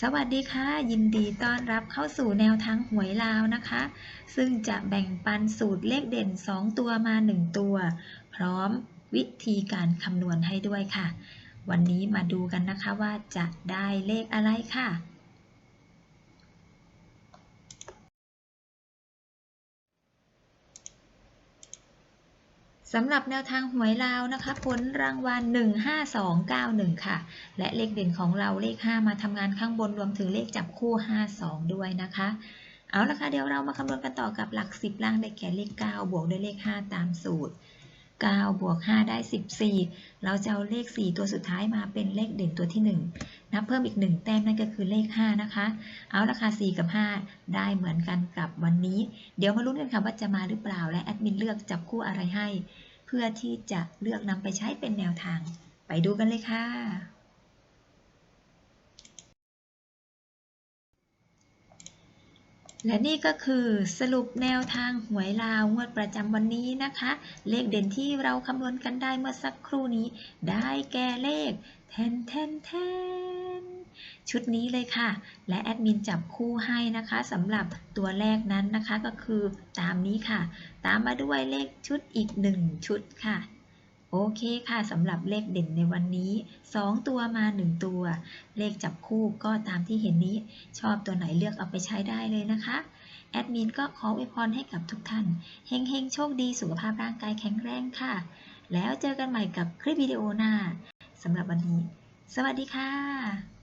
สวัสดีค่ะ ยินดีต้อนรับเข้าสู่แนวทางหวยลาวนะคะ ซึ่งจะแบ่งปันสูตรเลขเด่น 2 ตัวมา 1 ตัว พร้อมวิธีการคำนวณให้ด้วยค่ะ วันนี้มาดูกันนะคะว่าจะได้เลขอะไรค่ะ สำหรับแนวทางหวยลาวนะคะ ผลรางวัล 15291 ค่ะ และเลขเด่นของเราเลข 5 มาทำงานข้างบนรวมถึงเลขจับคู่ 52 ด้วยนะคะ เอาละค่ะเดี๋ยวเรามาคำนวณกันต่อกับหลัก 10 ล่างได้แก่เลข 9 บวกด้วยเลข 5 ตามสูตร 9 บวก 5 ได้ 14 เราจะเอาเลข 4 ตัวสุดท้ายมาเป็นเลขเด่นตัวที่ 1 นับเพิ่มอีก 1 แต้มนั่นก็คือเลข 5 นะคะ เอาละค่ะ4กับ 5 ได้เหมือนกันกับวัน นี้ เดี๋ยวมาลุ้นกันค่ะว่าจะมาหรือเปล่าและแอดมินเลือกจับคู่อะไรให้ เพื่อที่จะเลือกนำไปใช้เป็นแนวทาง ไปดูกันเลยค่ะ และนี่ก็คือสรุปแนวทางหวยลาวงวดประจำวันนี้นะคะ เลขเด่นที่เราคำนวณกันได้เมื่อสักครู่นี้ ได้แก่เลขแทนแทนแทนชุดนี้เลยค่ะ และแอดมินจับคู่ให้นะคะสำหรับตัวแรกนั้นนะคะก็คือตามนี้ค่ะ ตามมาด้วยเลขชุดอีก 1 ชุดค่ะ โอเคค่ะสำหรับเลขเด่นในวันนี้ 2 ตัวมา 1 ตัว เลขจับคู่ก็ตามที่เห็นนี้ ชอบตัวไหนเลือกเอาไปใช้ได้เลยนะคะแอดมินก็ขออวยพรให้กับทุกท่านเฮงเฮงๆโชคดีสุขภาพร่างกายแข็งแรงค่ะ แล้วเจอกันใหม่กับคลิปวิดีโอหน้าสำหรับวันนี้ สวัสดีค่ะ